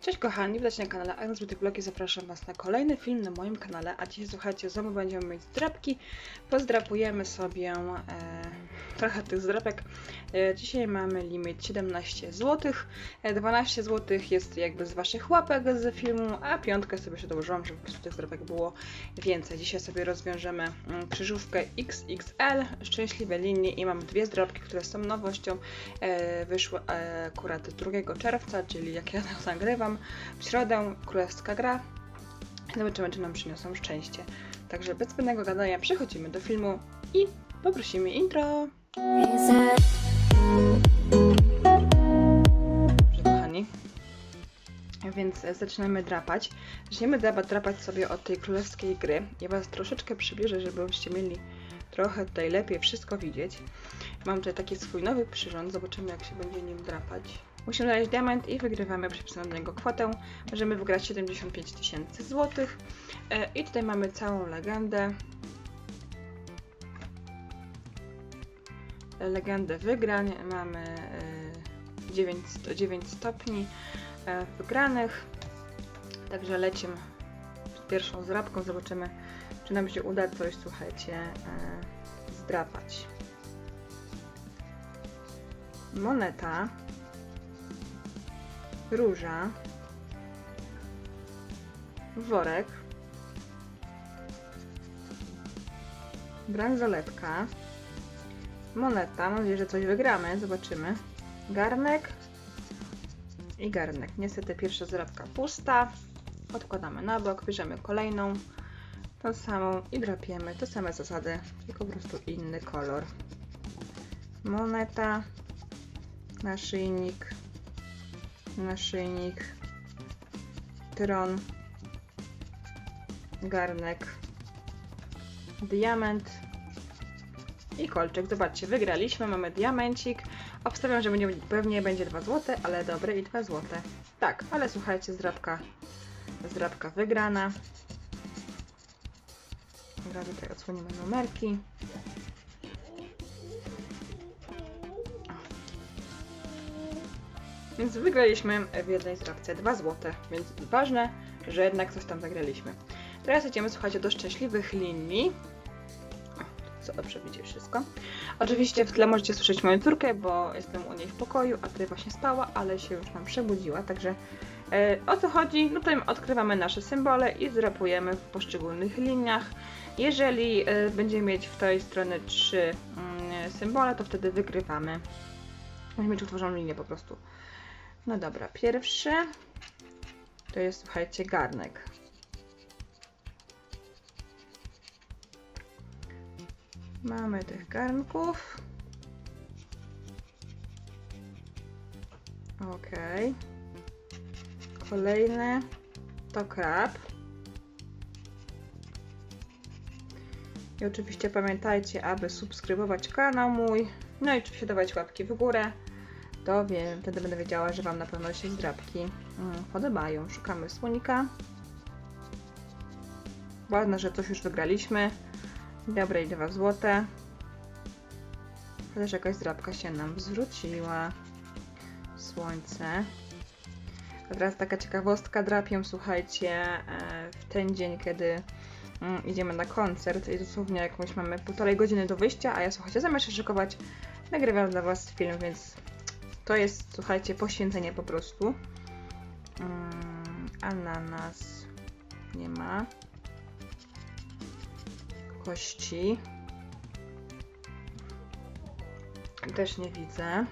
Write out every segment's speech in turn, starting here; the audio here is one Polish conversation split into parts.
Cześć kochani, witajcie na kanale Agnes Vlog i zapraszam Was na kolejny film na moim kanale, a dzisiaj słuchajcie, znowu będziemy mieć zdrapki, pozdrapujemy sobie e, trochę tych zdrapek. E, dzisiaj mamy limit 17 zł, e, 12 zł jest jakby z Waszych łapek z filmu, a piątkę sobie się dołożyłam, żeby po prostu tych zdrapek było więcej. Dzisiaj sobie rozwiążemy mm, krzyżówkę XXL, szczęśliwe linie i mam dwie zdrapki, które są nowością, e, wyszły e, akurat 2 czerwca, czyli jak ja to w środę królewska gra. Zobaczymy, czy nam przyniosą szczęście. Także bez zbędnego gadania przechodzimy do filmu i poprosimy intro. Dobrze, kochani. Więc zaczynamy drapać. Zaczniemy drapać sobie od tej królewskiej gry. Ja Was troszeczkę przybliżę, żebyście mieli trochę tutaj lepiej wszystko widzieć. Mam tutaj taki swój nowy przyrząd, zobaczymy jak się będzie nim drapać. Musimy znaleźć diament i wygrywamy przypisaną do niego kwotę. Możemy wygrać 75 tysięcy złotych. E, I tutaj mamy całą legendę. Legendę wygrań. Mamy e, 9, 9 stopni e, wygranych. Także lecimy z pierwszą zrabką. Zobaczymy, czy nam się uda coś, słuchajcie, zdrapać. Moneta róża, worek, bransoletka, moneta, mam nadzieję, że coś wygramy, zobaczymy, garnek i garnek. Niestety pierwsza zrabka pusta, odkładamy na bok, bierzemy kolejną, tą samą i drapiemy, te same zasady, tylko po prostu inny kolor. Moneta, naszyjnik, naszyjnik, tron, garnek, diament i kolczyk. Zobaczcie, wygraliśmy, mamy diamencik. Obstawiam, że będzie, pewnie będzie 2 zł, ale dobre i 2 zł. Tak, ale słuchajcie, zdrabka, zdrabka wygrana. Dobra, tutaj odsłonimy numerki. Więc wygraliśmy w jednej zdrabce 2 zł, więc ważne, że jednak coś tam zagraliśmy. Teraz idziemy, słuchajcie, do szczęśliwych linii. Co dobrze widzi wszystko. Oczywiście w tle możecie słyszeć moją córkę, bo jestem u niej w pokoju, a tutaj właśnie spała, ale się już nam przebudziła, także e, o co chodzi? No tutaj odkrywamy nasze symbole i zrapujemy w poszczególnych liniach. Jeżeli e, będziemy mieć w tej stronie trzy mm, symbole, to wtedy wygrywamy. Będziemy mieć utworzoną linię po prostu. No dobra, pierwszy to jest, słuchajcie, garnek. Mamy tych garnków. Ok. Kolejny to krab. I oczywiście pamiętajcie, aby subskrybować kanał mój. No i oczywiście dawać łapki w górę to wiem, wtedy będę wiedziała, że Wam na pewno się zdrabki mm, podobają. Szukamy słonika. Ładne, że coś już wygraliśmy. Dobre i 2 złote. Chociaż jakaś zdrabka się nam zwróciła. Słońce. A teraz taka ciekawostka. Drapię, słuchajcie, e, w ten dzień, kiedy mm, idziemy na koncert i dosłownie jakąś mamy półtorej godziny do wyjścia, a ja słuchajcie, zamiast się szykować, nagrywam dla Was film, więc to jest, słuchajcie, poświęcenie po prostu. Mm, ananas nie ma. Kości. Też nie widzę.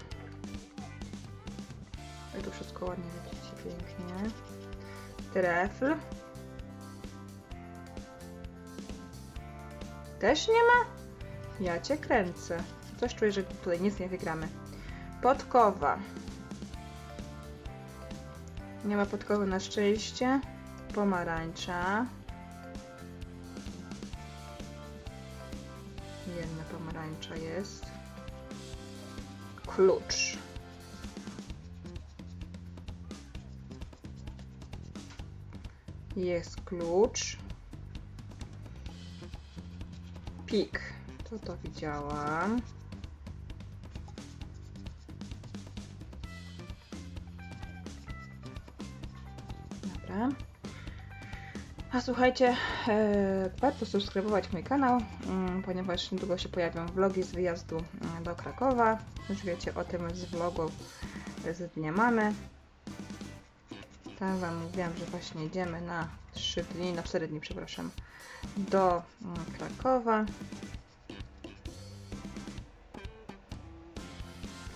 I tu wszystko ładnie widzicie, pięknie. Trefl. Też nie ma? Ja cię kręcę. Coś czuję, że tutaj nic nie wygramy. Podkowa. Nie ma podkowy na szczęście. Pomarańcza. Jedna pomarańcza jest. Klucz. Jest klucz. Pik. To to widziałam. Słuchajcie, e, warto subskrybować mój kanał, mm, ponieważ niedługo się pojawią vlogi z wyjazdu mm, do Krakowa. Już wiecie o tym z vlogów z Dnia Mamy. Tam Wam mówiłam, że właśnie jedziemy na 3 dni, na 4 dni, przepraszam, do mm, Krakowa.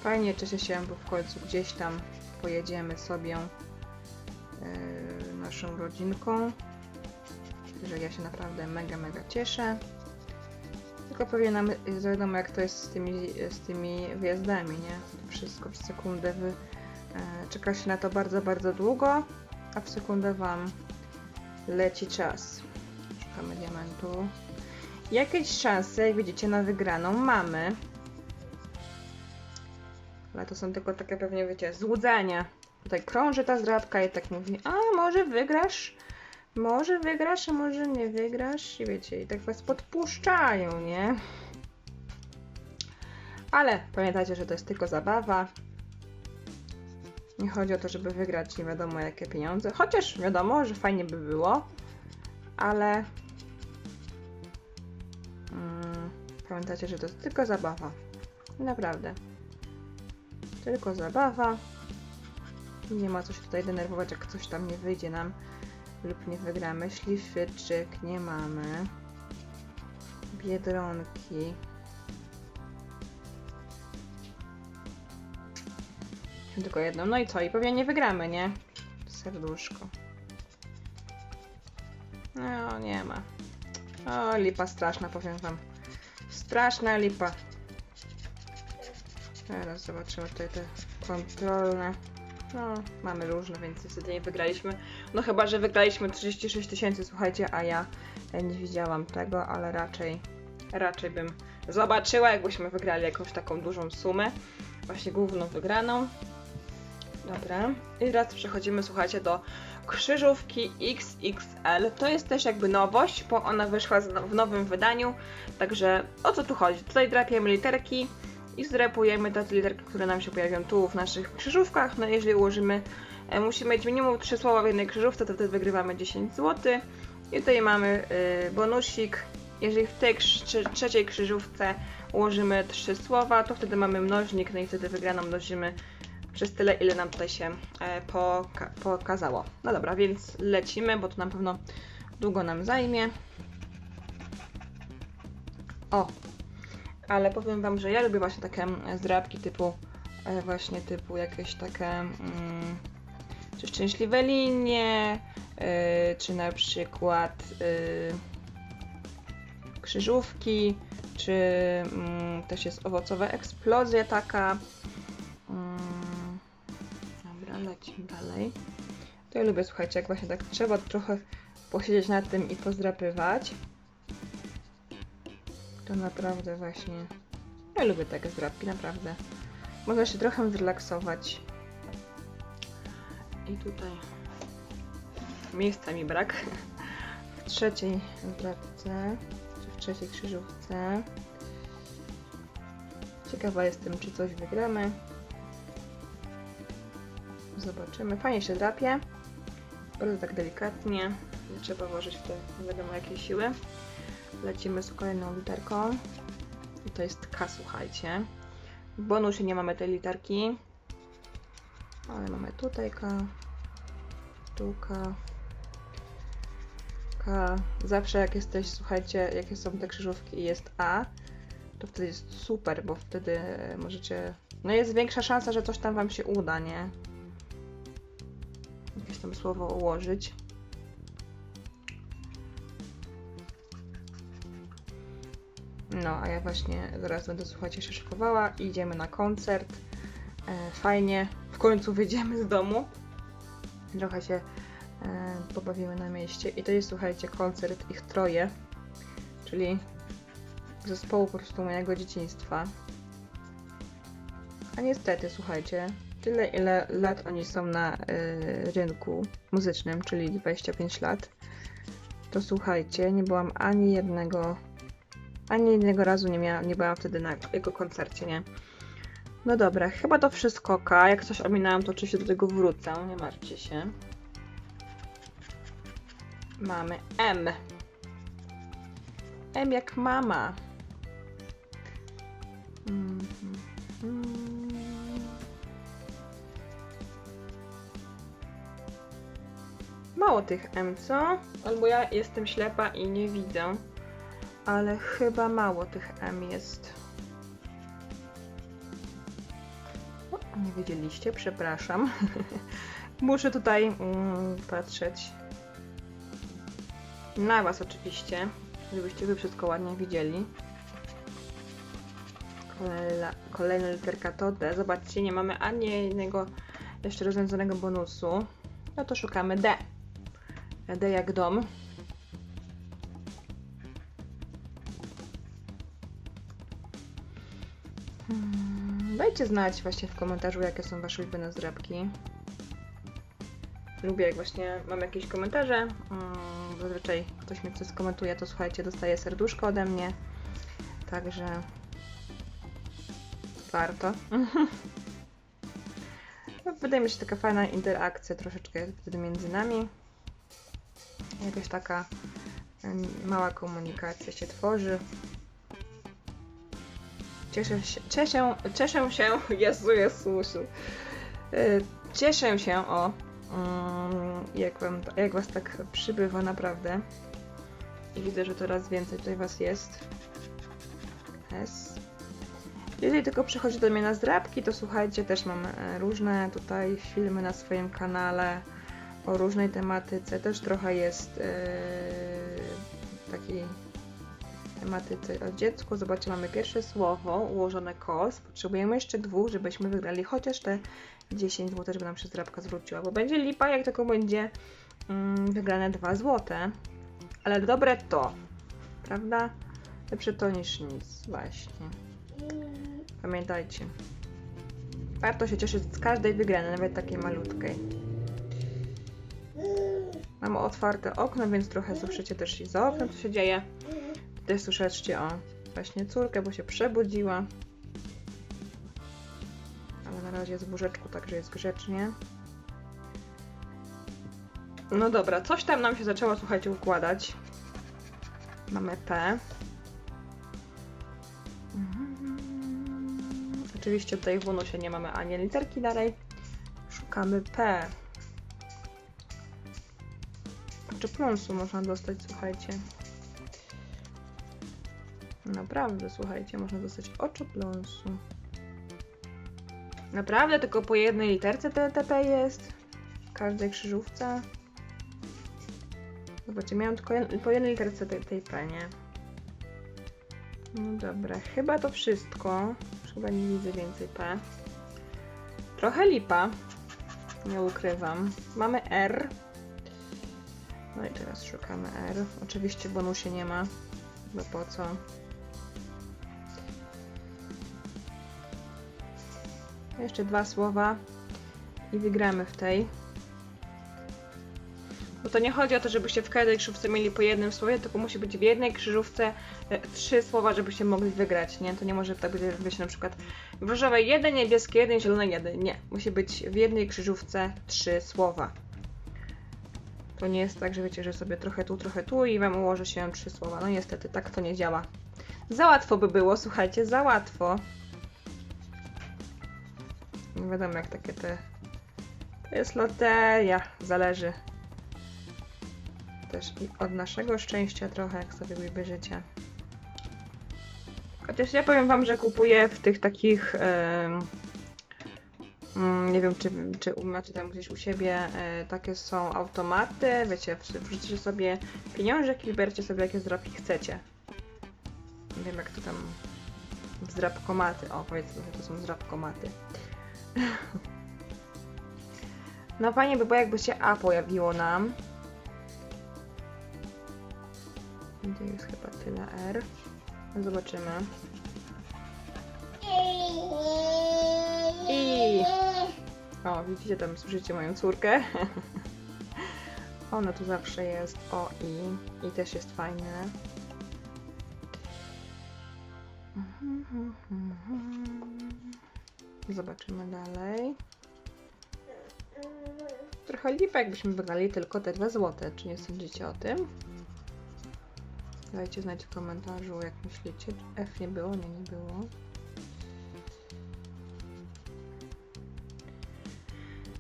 Fajnie cieszę się, bo w końcu gdzieś tam pojedziemy sobie yy, naszą rodzinką. Że ja się naprawdę mega, mega cieszę. Tylko pewnie nam wiadomo jak to jest z tymi, z tymi wyjazdami, nie? Wszystko w sekundę wy, e, czeka się na to bardzo, bardzo długo, a w sekundę wam leci czas. Szukamy diamentu. Jakieś szanse, jak widzicie, na wygraną mamy. Ale to są tylko takie pewnie, wiecie, złudzenia. Tutaj krąży ta zdrabka i tak mówi, a może wygrasz? Może wygrasz, a może nie wygrasz. I wiecie, i tak was podpuszczają, nie? Ale pamiętajcie, że to jest tylko zabawa. Nie chodzi o to, żeby wygrać nie wiadomo jakie pieniądze. Chociaż wiadomo, że fajnie by było, ale mm, pamiętajcie, że to jest tylko zabawa. Naprawdę. Tylko zabawa. Nie ma co się tutaj denerwować, jak coś tam nie wyjdzie nam lub nie wygramy. Szlifyczek nie mamy. Biedronki. Tylko jedną. No i co? I pewnie nie wygramy, nie? Serduszko. No, nie ma. O, lipa straszna, powiem wam. Straszna lipa. Teraz zobaczymy tutaj te kontrolne. No, mamy różne, więc niestety nie wygraliśmy. No chyba, że wygraliśmy 36 tysięcy, słuchajcie, a ja nie widziałam tego, ale raczej, raczej bym zobaczyła, jakbyśmy wygrali jakąś taką dużą sumę. Właśnie główną wygraną. Dobra. I teraz przechodzimy, słuchajcie, do krzyżówki XXL. To jest też jakby nowość, bo ona wyszła w nowym wydaniu. Także o co tu chodzi? Tutaj drapiemy literki i zdrapujemy te literki, które nam się pojawią tu w naszych krzyżówkach. No jeżeli ułożymy, e, musimy mieć minimum 3 słowa w jednej krzyżówce, to wtedy wygrywamy 10 zł. I tutaj mamy y, bonusik. Jeżeli w tej trzeciej krzyżówce ułożymy 3 słowa, to wtedy mamy mnożnik, no i wtedy wygraną mnożymy przez tyle, ile nam tutaj się e, poka- pokazało. No dobra, więc lecimy, bo to na pewno długo nam zajmie. O, ale powiem Wam, że ja lubię właśnie takie mm, zdrabki typu e, właśnie typu jakieś takie mm, czy szczęśliwe linie, e, czy na przykład e, krzyżówki, czy mm, też jest owocowa eksplozja taka. Mm, dobra, lecimy dalej. To ja lubię, słuchajcie, jak właśnie tak trzeba trochę posiedzieć nad tym i pozdrapywać. To naprawdę właśnie. Ja lubię takie zdrapki, naprawdę. Można się trochę zrelaksować. I tutaj miejsca mi brak. W trzeciej zdrapce, czy w trzeciej krzyżówce. Ciekawa jestem, czy coś wygramy. Zobaczymy. Fajnie się drapie. Bardzo tak delikatnie. Nie trzeba włożyć w to nie wiadomo jakiej siły. Lecimy z kolejną literką. I to jest K, słuchajcie. W bonusie nie mamy tej literki. Ale mamy tutaj K. Tu K. K. Zawsze jak jesteś, słuchajcie, jakie są te krzyżówki i jest A, to wtedy jest super, bo wtedy możecie... No jest większa szansa, że coś tam wam się uda, nie? Jakieś tam słowo ułożyć. No, a ja właśnie zaraz będę, słuchajcie, się szykowała i idziemy na koncert. E, fajnie, w końcu wyjdziemy z domu. Trochę się e, pobawimy na mieście. I to jest, słuchajcie, koncert ich troje, czyli zespołu po prostu mojego dzieciństwa. A niestety, słuchajcie, tyle ile lat oni są na y, rynku muzycznym, czyli 25 lat, to słuchajcie, nie byłam ani jednego, ani jednego razu nie, miałam, nie byłam wtedy na jego koncercie, nie? No dobra, chyba to wszystko, K. Jak coś ominęłam, to oczywiście do tego wrócę, nie martwcie się. mamy M. M jak mama. Mało tych M, co? Albo ja jestem ślepa i nie widzę. Ale chyba mało tych M jest. O, nie wiedzieliście, przepraszam. Muszę tutaj mm, patrzeć. Na was oczywiście, żebyście wy wszystko ładnie widzieli. Kolejna, literka to D. Zobaczcie, nie mamy ani jednego jeszcze rozwiązanego bonusu. No to szukamy D. D jak dom. Dajcie znać właśnie w komentarzu, jakie są wasze ulubione zdrabki. Lubię jak właśnie mam jakieś komentarze. Mm, Zazwyczaj ktoś mi coś skomentuje, to słuchajcie, dostaje serduszko ode mnie. Także warto. No, Wydaje mi się taka fajna interakcja troszeczkę wtedy między nami. Jakaś taka mała komunikacja się tworzy. Cieszę się, cieszę, cieszę się, Jezu, Jezusiu. Y, Cieszę się o mm, jak, wam, jak was tak przybywa naprawdę. I widzę, że coraz więcej tutaj was jest. S. Jeżeli tylko przychodzi do mnie na zdrabki, to słuchajcie, też mam e, różne tutaj filmy na swoim kanale o różnej tematyce. Też trochę jest e, takiej tematyce o dziecku. Zobaczcie, mamy pierwsze słowo, ułożone kos. Potrzebujemy jeszcze dwóch, żebyśmy wygrali chociaż te 10 zł, żeby nam się zdrabka zwróciła. Bo będzie lipa, jak tylko będzie mm, wygrane 2 złote. Ale dobre to, prawda? Lepsze to niż nic, właśnie. Pamiętajcie. Warto się cieszyć z każdej wygranej, nawet takiej malutkiej. Mam otwarte okno, więc trochę słyszycie też i za oknem, co się dzieje. Tutaj słyszycie o właśnie córkę, bo się przebudziła. Ale na razie jest w łóżeczku, także jest grzecznie. No dobra, coś tam nam się zaczęło, słuchajcie, układać. Mamy P. Mhm. Oczywiście tutaj w bonusie nie mamy ani literki dalej. Szukamy P. Czy pląsu można dostać, słuchajcie. Naprawdę, słuchajcie, można dostać oczopląsu. Naprawdę, tylko po jednej literce TTP jest? W każdej krzyżówce? Zobaczcie, miałam tylko po jednej literce tej, tej P, nie? No dobra, chyba to wszystko. Chyba nie widzę więcej P. Trochę lipa. Nie ukrywam. Mamy R. No i teraz szukamy R. Oczywiście bonusie nie ma. Bo po co? Jeszcze dwa słowa i wygramy w tej. Bo to nie chodzi o to, żebyście w każdej krzyżówce mieli po jednym słowie, tylko musi być w jednej krzyżówce e, trzy słowa, żebyście mogli wygrać, nie? To nie może tak być, na przykład w różowej jeden, niebieski jeden, zielony jeden. Nie. Musi być w jednej krzyżówce trzy słowa. To nie jest tak, że wiecie, że sobie trochę tu, trochę tu i wam ułoży się trzy słowa. No niestety, tak to nie działa. Za łatwo by było, słuchajcie, za łatwo. Wiadomo jak takie te... To jest loteria, zależy. Też i od naszego szczęścia trochę, jak sobie wybierzecie. Chociaż ja powiem wam, że kupuję w tych takich... mm, nie wiem, czy, czy macie tam gdzieś u siebie e, takie są automaty, wiecie, wrzucicie sobie pieniążek i wybierzcie sobie jakie zdrapki chcecie. Nie wiem jak to tam... Zdrapkomaty, o powiedzmy, że to są zdrapkomaty. No fajnie by było, jakby się A pojawiło nam. Gdzie jest chyba tyle R. No Zobaczymy. I. O, widzicie, tam słyszycie moją córkę. Ona tu zawsze jest. O, i. I też jest fajne. Zobaczymy dalej. Trochę lipa, jakbyśmy wygrali tylko te 2 złote. Czy nie sądzicie o tym? Dajcie znać w komentarzu, jak myślicie. F nie było? Nie, nie było.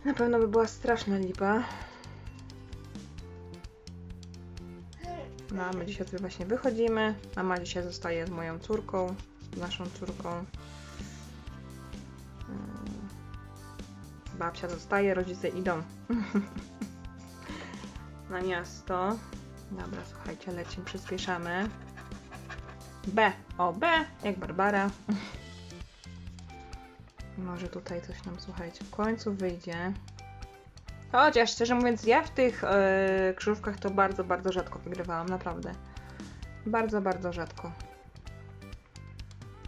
Na pewno by była straszna lipa. No, a my dzisiaj tutaj właśnie wychodzimy. Mama dzisiaj zostaje z moją córką, z naszą córką. Babcia zostaje, rodzice idą na miasto. Dobra, słuchajcie, lecimy, przyspieszamy. B, o B, jak Barbara. Może tutaj coś nam, słuchajcie, w końcu wyjdzie. Chociaż szczerze mówiąc, ja w tych yy, krzyżówkach to bardzo, bardzo rzadko wygrywałam, naprawdę. Bardzo, bardzo rzadko.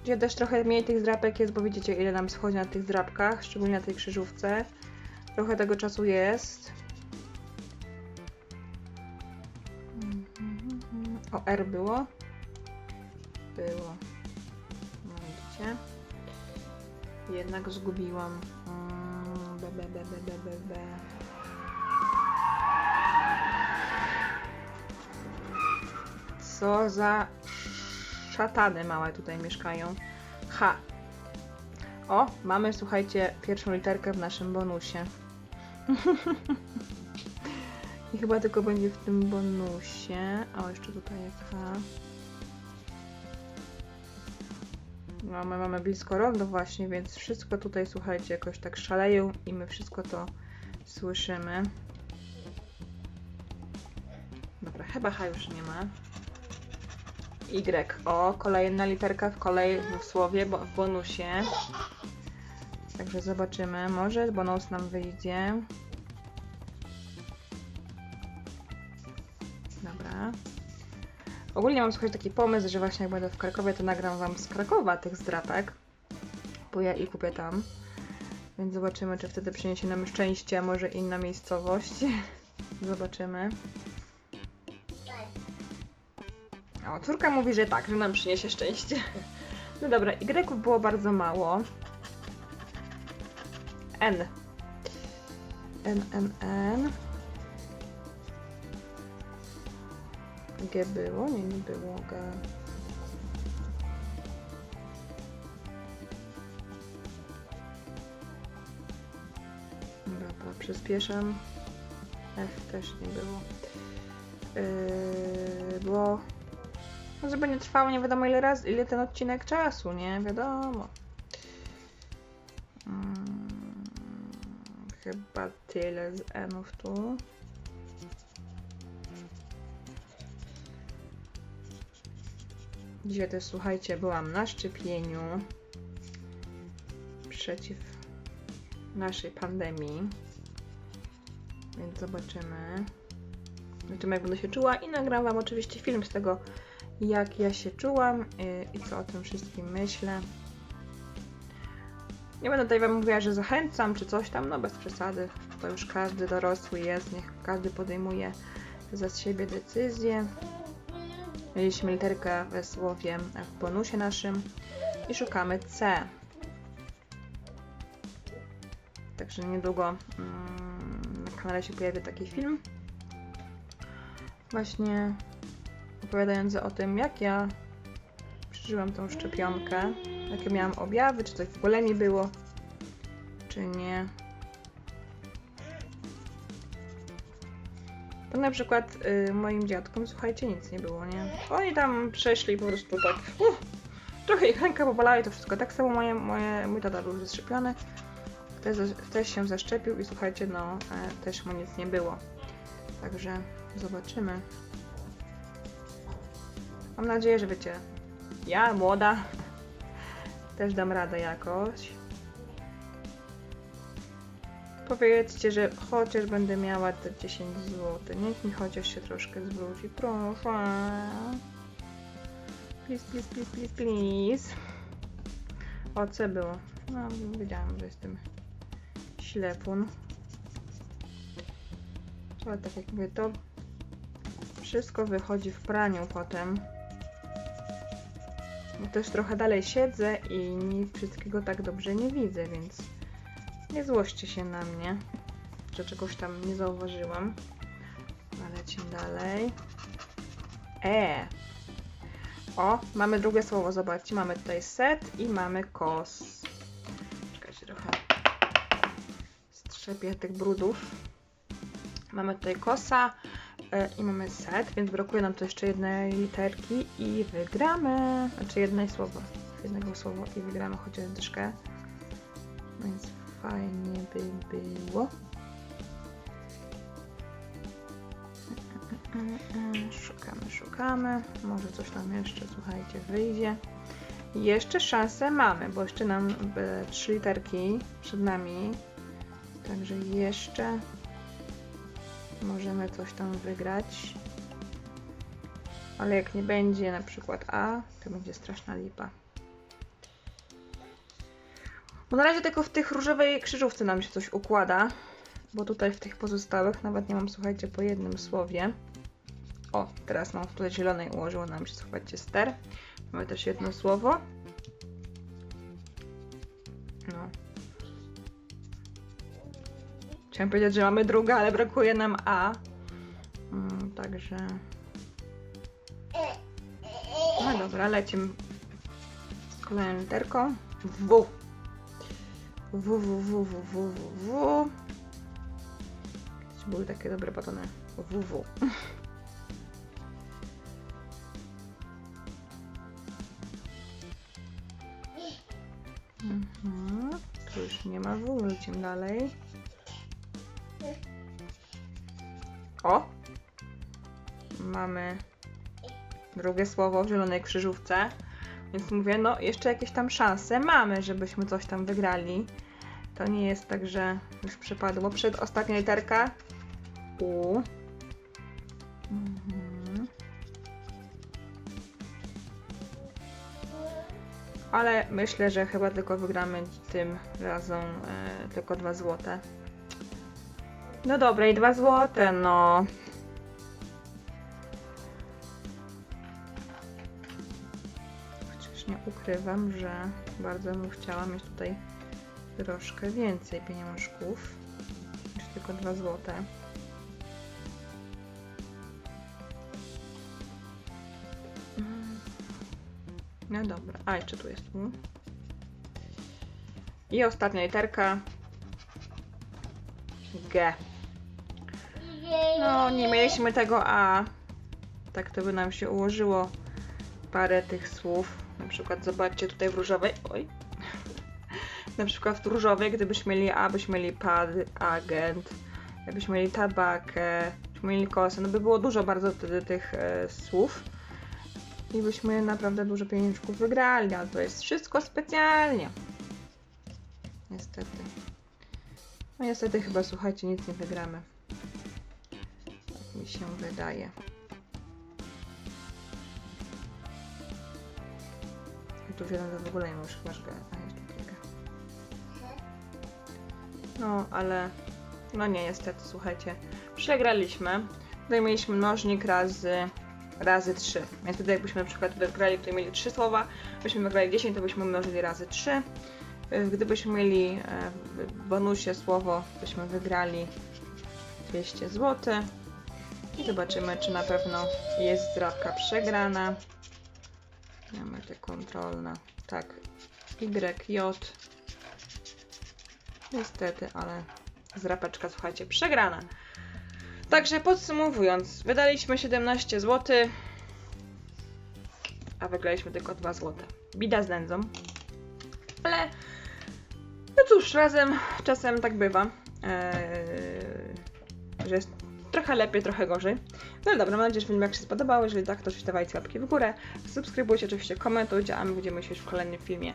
Gdzie też trochę mniej tych zdrapek jest, bo widzicie ile nam schodzi na tych zdrapkach, szczególnie na tej krzyżówce. Trochę tego czasu jest. O R było? Było. No widzicie? Jednak zgubiłam. Mm. Co za szatany małe tutaj mieszkają. H. O, mamy, słuchajcie, pierwszą literkę w naszym bonusie. I chyba tylko będzie w tym bonusie. O, jeszcze tutaj jest H. No, my mamy blisko rondo właśnie, więc wszystko tutaj, słuchajcie, jakoś tak szaleją i my wszystko to słyszymy. Dobra, chyba H już nie ma. Y. O, kolejna literka w kolejnym słowie, bo w bonusie. Także zobaczymy. Może bonus nam wyjdzie. Dobra. Ogólnie mam słuchać taki pomysł, że właśnie jak będę w Krakowie, to nagram wam z Krakowa tych zdrapek. Bo ja i kupię tam. Więc zobaczymy, czy wtedy przyniesie nam szczęście, a może inna miejscowość. zobaczymy. O, córka mówi, że tak, że nam przyniesie szczęście. No dobra, Y było bardzo mało. N. N, N, N. G było? Nie, nie było G. Dobra, przyspieszam. F też nie było. Yy, było żeby nie trwało nie wiadomo ile razy, ile ten odcinek czasu, nie wiadomo. Hmm, chyba tyle z N-ów tu. Dzisiaj też, słuchajcie, byłam na szczepieniu przeciw naszej pandemii. Więc zobaczymy. Zobaczymy, jak będę się czuła i nagram Wam oczywiście film z tego, jak ja się czułam y, i co o tym wszystkim myślę. Nie będę tutaj Wam mówiła, że zachęcam czy coś tam, no bez przesady. To już każdy dorosły jest, niech każdy podejmuje za siebie decyzję. Mieliśmy literkę we słowie w bonusie naszym i szukamy C. Także niedługo mm, na kanale się pojawi taki film. Właśnie opowiadający o tym, jak ja przeżyłam tą szczepionkę, jakie miałam objawy, czy coś w ogóle mi było, czy nie. To na przykład y, moim dziadkom, słuchajcie, nic nie było, nie? Oni tam przeszli po prostu tak, uh, trochę ich ręka pobolała i to wszystko. Tak samo moje, moje, mój tata był zaszczepiony, też, też się zaszczepił i słuchajcie, no, e, też mu nic nie było. Także zobaczymy. Mam nadzieję, że wiecie, ja młoda też dam radę jakoś. Powiedzcie, że chociaż będę miała te 10 zł. Niech mi chociaż się troszkę zwróci. Proszę. Please, please, please, please, please. O, co było? No, wiedziałam, że jestem ślepun. Ale tak jak mówię, to wszystko wychodzi w praniu potem. Bo też trochę dalej siedzę i wszystkiego tak dobrze nie widzę, więc nie złoście się na mnie. że czegoś tam nie zauważyłam. Ale lecimy dalej. E. O, mamy drugie słowo, zobaczcie. Mamy tutaj set i mamy kos. Czekajcie trochę. Strzepię tych brudów. Mamy tutaj kosa i mamy set, więc brakuje nam tu jeszcze jednej literki i wygramy. Znaczy jednej słowa. Jednego słowa i wygramy chociaż troszkę. Więc fajnie by było. Szukamy, szukamy. Może coś nam jeszcze, słuchajcie, wyjdzie. Jeszcze szansę mamy, bo jeszcze nam e, trzy literki przed nami. Także jeszcze możemy coś tam wygrać. Ale jak nie będzie na przykład A, to będzie straszna lipa. Bo na razie tylko w tych różowej krzyżówce nam się coś układa. Bo tutaj w tych pozostałych nawet nie mam, słuchajcie, po jednym słowie. O, teraz mam tutaj zielonej ułożyło nam się, słuchajcie, ster. Mamy też jedno słowo. Chciałam powiedzieć, że mamy druga, ale brakuje nam A. Mm, także... No dobra, lecimy z kolejną literką. W. W, W, W, W, W, W, W. Były takie dobre batony. W, W. Mhm. Tu już nie ma W, lecimy dalej. O! Mamy drugie słowo w zielonej krzyżówce. Więc mówię, no jeszcze jakieś tam szanse mamy, żebyśmy coś tam wygrali. To nie jest tak, że już przypadło. Przed ostatnia literka U. Mhm. Ale myślę, że chyba tylko wygramy tym razem e, tylko dwa złote. No dobra, i dwa złote, no. Chociaż nie ukrywam, że bardzo bym chciała mieć tutaj troszkę więcej pieniążków niż tylko dwa złote. No dobra, a jeszcze tu jest. I ostatnia literka. G. No, nie mieliśmy tego A. Tak to by nam się ułożyło parę tych słów. Na przykład zobaczcie tutaj w różowej. Oj. Na przykład w różowej, gdybyśmy mieli A, byśmy mieli pad, agent, jakbyśmy mieli tabakę, byśmy mieli kosę, no by było dużo bardzo wtedy tych e, słów. I byśmy naprawdę dużo pieniążków wygrali, ale to jest wszystko specjalnie. Niestety. No niestety chyba, słuchajcie, nic nie wygramy. Mi się wydaje. I tu wiele w ogóle nie ma już chyba, że... A, jeszcze kilka. No, ale... No nie, niestety, słuchajcie. Przegraliśmy. Tutaj mieliśmy mnożnik razy... razy 3. Więc wtedy jakbyśmy na przykład wygrali, tutaj mieli 3 słowa, byśmy wygrali 10, to byśmy mnożyli razy 3. Gdybyśmy mieli e, w bonusie słowo, byśmy wygrali 200 zł. I zobaczymy, czy na pewno jest zdrabka przegrana. Mamy te kontrolne. Tak, Y, J. Niestety, ale zrapeczka, słuchajcie, przegrana. Także podsumowując, wydaliśmy 17 zł, a wygraliśmy tylko 2 zł. Bida z nędzą. Ale no cóż, razem czasem tak bywa, eee, że jest trochę lepiej, trochę gorzej. No ale dobra, mam nadzieję, że film jak się spodobał. Jeżeli tak, to oczywiście dawajcie łapki w górę, subskrybujcie, oczywiście komentujcie, a my będziemy się już w kolejnym filmie.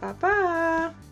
Pa, pa!